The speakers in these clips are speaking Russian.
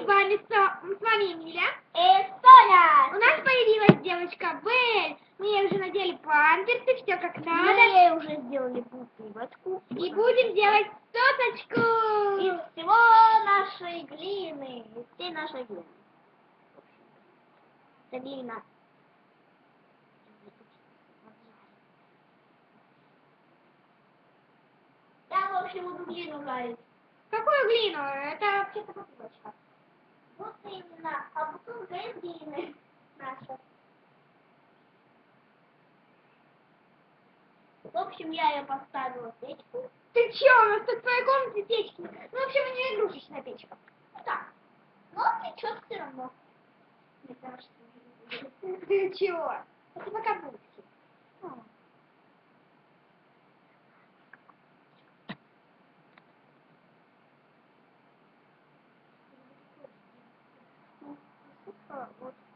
С вами, Со- с вами Эмиля. И Соня! У нас появилась девочка Белль. Мы ей уже надели памперсы, все как Мы надо. ей уже сделали бутылочку. И будем делать Из соточку. всего нашей глины. Из всей нашей глины. Это глина. Я, в общем, глину жарить. Какую глину? Это вообще-то бутылочка. Вот именно. А из глины наша. В общем, я ее поставила печку. Ты че, у нас тут в твоей комнате печки? Ну, в общем, у нее игрушечная печка. Ну так. Но печет все равно. Мне кажется, Ты чего? Это пока будет.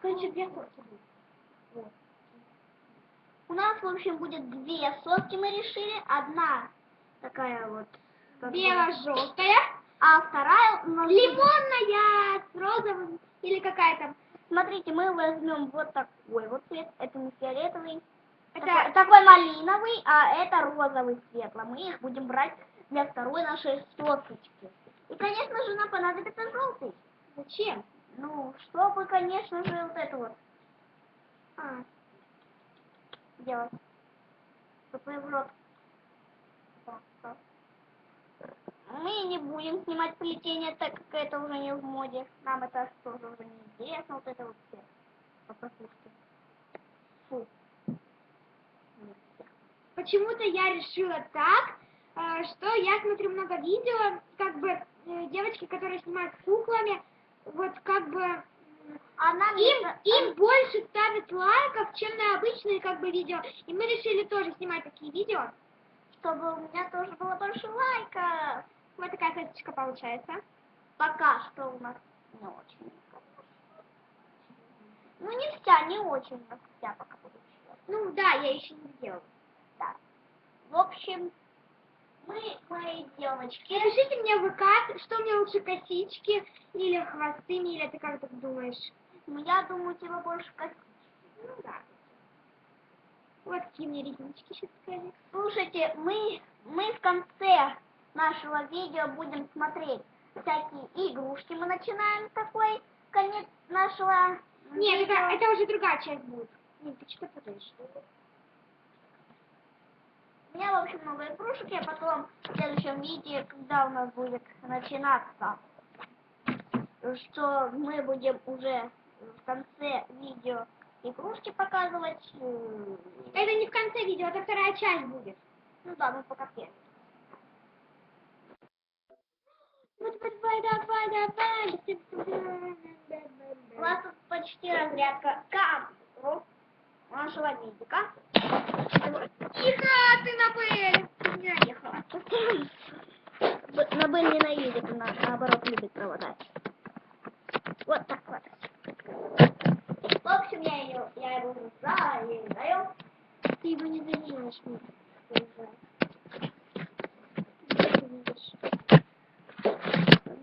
Короче, две сотки будет. Вот. У нас, в общем, будет две сотки, мы решили. Одна такая вот. Бело-желтая, А вторая лимонная с розовым или какая там. Смотрите, мы возьмем вот такой вот цвет. Это не фиолетовый. Это Такой, такой малиновый, а это розовый светло. Мы их будем брать для второй нашей соточки. И, конечно же, нам понадобится желтый. зачем? Ну, чтобы, конечно же, вот это вот А, делать. Чтобы в рот. Мы не будем снимать плетение, так как это уже не в моде. Нам это тоже уже не интересно, вот это вот все. Попропушки. Фу. Нельзя. Почему-то я решила так, э, что я смотрю много видео, как бы э, девочки, которые снимают куклами, вот как бы Она им, мне- им больше ставят лайков, чем на обычные как бы видео. И мы решили тоже снимать такие видео. чтобы у меня тоже было больше лайков. Вот такая сосочка получается. Пока что у нас не очень. Ну, не вся, не очень у нас вся пока получилась. Ну да, я еще не сделала. Так. В общем, мы, мои девочки, Напишите мне в ВК, что мне лучше, косички или хвосты, Миля, ты как так думаешь? ну, я думаю, тебе больше косички. Ну да. Вот какие мне реснички сейчас скажи. Слушайте, мы, мы в конце нашего видео будем смотреть всякие игрушки. Мы начинаем такой конец нашего Нет, видео. это, это уже другая часть будет. Нет, ты что путаешь? У меня, в общем, много игрушек, я потом в следующем видео, когда у нас будет начинаться, что мы будем уже в конце видео игрушки показывать. Это не в конце видео, это вторая часть будет. Ну да, мы пока первый. Вот, давай, давай, давай. У нас тут почти разрядка камеру нашего видика. Тихо, ты. Ты не наехала. Б- На Бель ненавидит, на, наоборот, любит проводать. Вот так вот. В общем, я ее, я его зарезаю. Ты его не заряжаешь, Миля. Где ты видишь?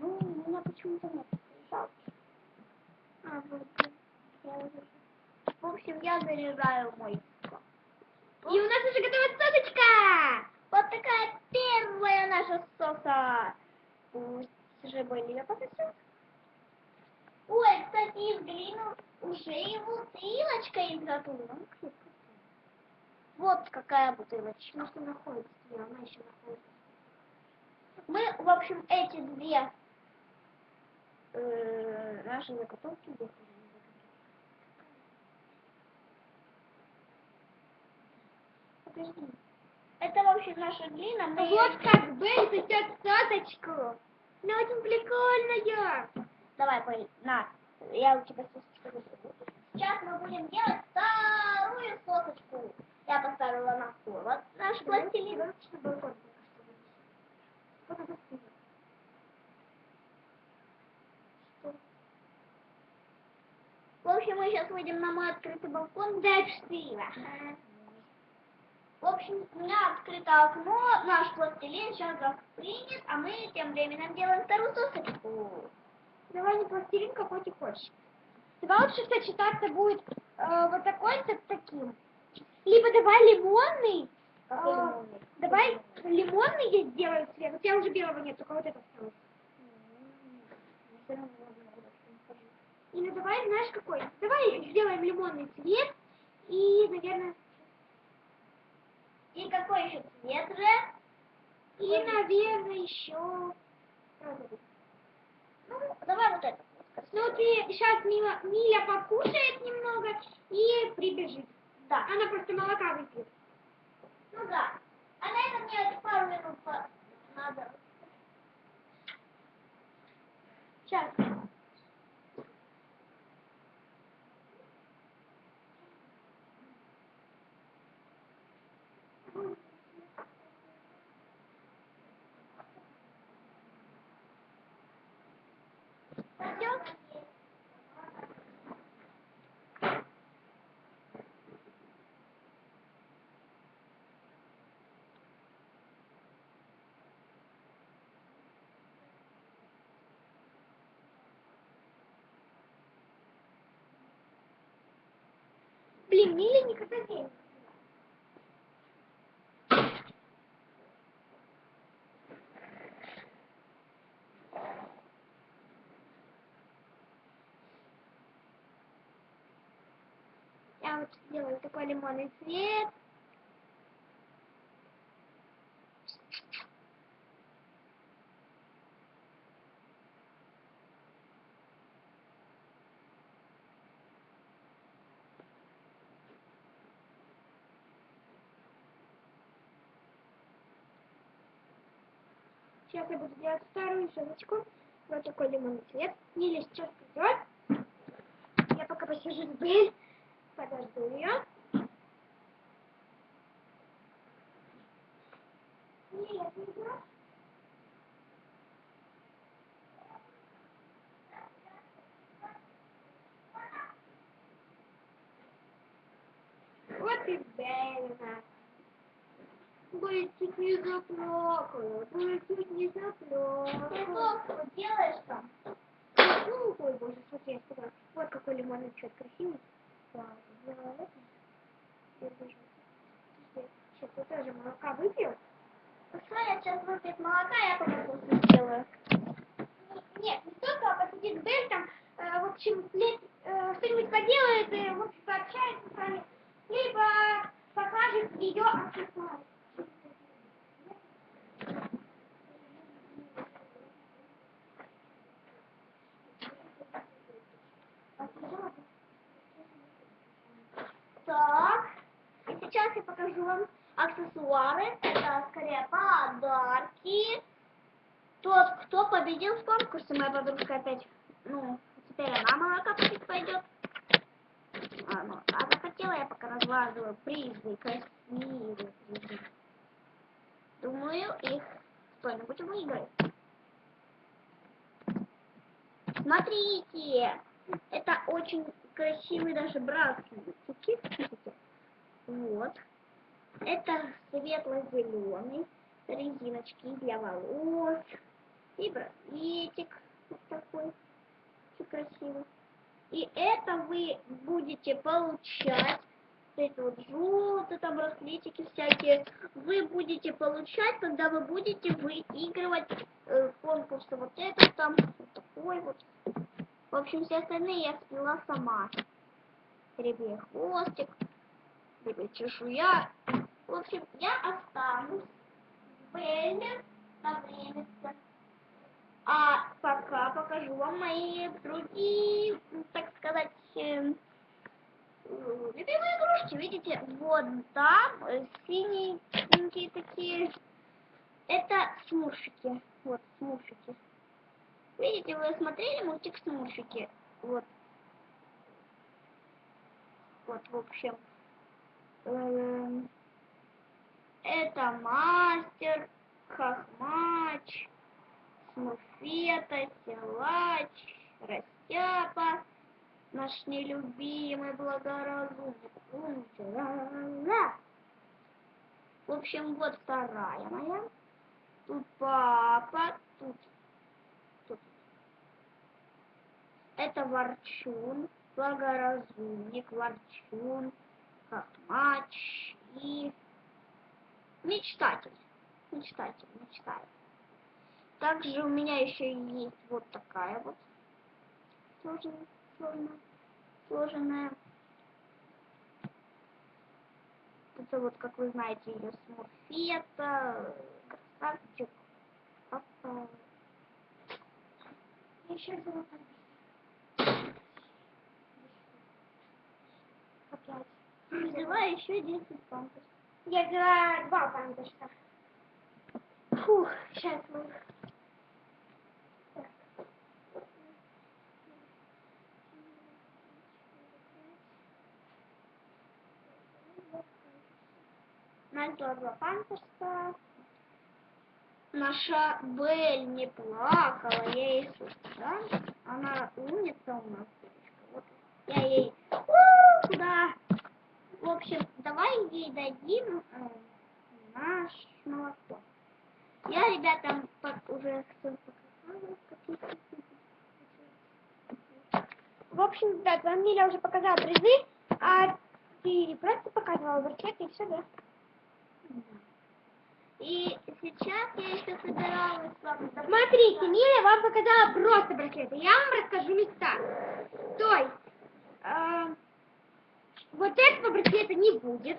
Ну, у меня почему-то нет. Жалко. А, вот. Я уже- В общем, я заряжаю мой. И у нас уже готова соточка. Вот такая первая наша соса. Пусть же Бель ее пососет. Ой, кстати, из глины уже и бутылочка изготовлена. Ну. Вот какая бутылочка. Может, она находится, она еще находится. Мы, в общем, эти две э, наши заготовки где Подожди. Это, в общем, наша глина. Мы Вот как Белль сосет соточку. Ну, очень прикольная. Давай, Поль, на, я у тебя сосочку заберу. Сейчас мы будем делать вторую сосочку. Я поставила на холод наш пластилин. В общем, мы сейчас выйдем на мой открытый балкон. Дай пштыла. Общем, у меня открыто окно, наш пластилин сейчас принят, а мы тем временем делаем вторую сосочку. Давай не пластилин какой ты хочешь. Давай лучше сочетаться будет э, вот такой с таким. Либо давай лимонный. Э, лимонный? Давай лимонный я сделаю цвет. У тебя уже белого нет, только вот это осталось. Или давай, знаешь, какой? Давай сделаем лимонный цвет. И, наверное, И какой еще цвет же? и, наверное, еще... Ну, давай вот это. Ну, ты сейчас Мила, Миля покушает немного и прибежит. Да. Она просто молока выпьет. Ну да. А на этом мне пару минут надо. Сейчас. Пойдет? Блин, Миля не ела. Я вот сделаю такой лимонный цвет. Сейчас я буду делать вторую жилочку. Вот такой лимонный цвет. Миля сейчас придет. Я пока посижу с Бель. Подожду ее. Миля, ты идешь? Вот и Бельна. Бы чуть не заплакала, бы чуть не Ты заплакала. что делаешь там? Ну, ой, боже, смотри, я сказала. Вот какой лимонный цвет красивый. Да, даже... Подожди, Сейчас я тоже молока выпью. Что я сейчас выпьет молока, я вкусно сделаю. Нет, не столько, а посидит с Бель там, э, в общем, лет, э, что-нибудь поделает, и, в общем, пообщается с вами, либо покажет ее аксессуары. Так, и сейчас я покажу вам аксессуары. Это скорее подарки. Тот, кто победил в конкурсе, моя подружка опять, ну, теперь она молока попить пойдет. А, ну, а захотела я пока разглаживаю призы, красивые призы. Думаю, их кто-нибудь выиграет. Смотрите, это очень красивый даже. Смотрите. Вот. Это светло-зеленый, резиночки для волос. И браслетик вот такой. Очень красивый. И это вы будете получать, вот эти вот желтые там браслетики всякие, вы будете получать, когда вы будете выигрывать э, конкурсы. Вот этот там, вот такой вот. В общем, все остальные я сплела сама. Рябей хвостик, рябей чешуя. В общем, я останусь в Белле на время. А пока покажу вам мои другие, так сказать, эм, любимые игрушки. Видите, вот там синенькие такие. Это смурфики. Вот, смурфики. Видите, вы смотрели мультик Смурфики? Вот. Вот, в общем. Это мастер, хохмач, смурфета, силач, растяпа, наш нелюбимый благоразумный. Ла-ла-ла. В общем, вот вторая моя. Тут папа, тут тут Это ворчун, благоразумник, ворчун, хохмач и мечтатель. Мечтатель, мечтает. Также у меня еще есть вот такая вот сложенная, сложная, сложенная. Это вот, как вы знаете, ее смурфета, красавчик. Папа. Еще золото. Опять. Взяла еще 10 памперсов. Я взяла два памперса. Фух, сейчас мы... Так. Начала два памперса. Наша Белль не плакала, я ей да? Она умница у нас. Вот я ей «У, куда? В общем, давай ей дадим э, наш молоко. Я ребятам по- уже В общем, ребят, вам Миля уже показала призы, а ты просто показывала браслеты и все, да? И сейчас я еще собиралась вам... Смотрите, Миля вам показала просто браслеты. Я вам расскажу места. То есть, э, вот этого браслета не будет.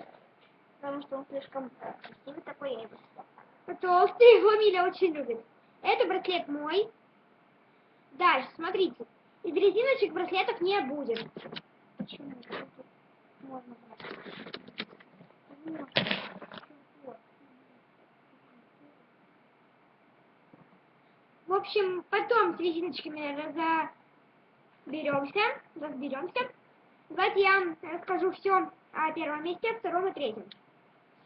Потому что он слишком красивый такой, я его. Потому что его Миля очень любит. Это браслет мой. Дальше, смотрите. Из резиночек браслетов не будет. Почему? Можно брать. В общем, потом с резиночками разберемся, разберемся. Давайте я расскажу все о первом месте, втором и третьем.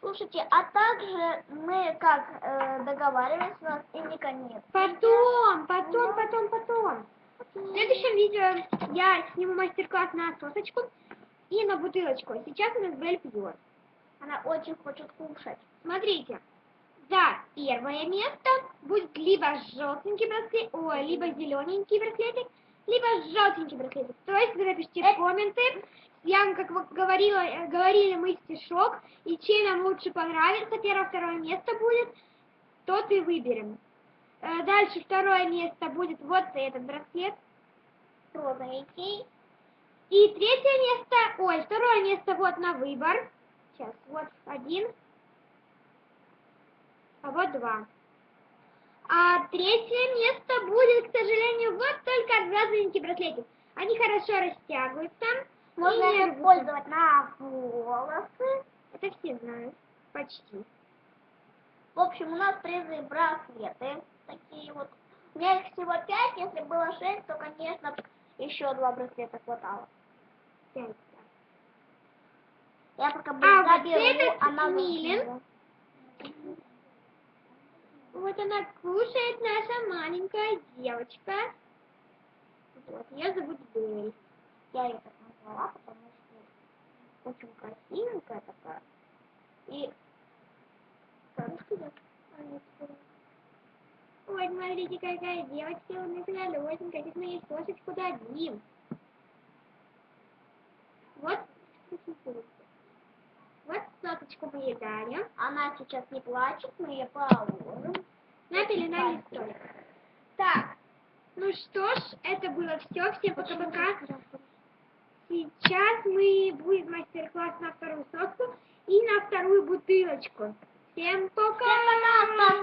Слушайте, а также мы как э, договаривались, у нас и не конец. Потом, потом, потом, потом. В следующем видео я сниму мастер-класс на сосочку и на бутылочку. Сейчас у нас Белль пьет. Она очень хочет кушать. Смотрите, за первое место будет либо желтенький браслет, ой, либо зелененький браслетик, либо желтенький браслетик. То есть вы напишите в комменты, я вам, как говорила, э, говорили мы стишок, и чем нам лучше понравится, первое, второе место будет, тот и выберем. Э, Дальше второе место будет вот этот браслет, Розовенький. и третье место, ой, второе место вот на выбор. Сейчас, вот один, а вот два. А третье место будет, к сожалению, вот только розовенький браслетик. Они хорошо растягиваются. Можно и использовать на волосы. Это все знают, почти. В общем, у нас призы браслеты. Такие вот. У меня их всего пять, если было шесть, то, конечно, еще два браслета хватало. Пять. Я пока А, быстро вот этот она Милин. Вот она кушает, наша маленькая девочка. Вот, ее зовут Белль. Я ее так назвала, потому что очень красивенькая такая. И Как. Ой, смотрите, какая девочка, у нас лёсенькая, сейчас мы ей сосочку дадим. Вот, вот сосочку мы ей дарим. она сейчас не плачет, мы ее положим. На пеленальный листок. Так, ну что ж, это было все. Всем пока-пока. Сейчас мы будет мастер-класс на вторую соску и на вторую бутылочку. Всем пока! Всем пока!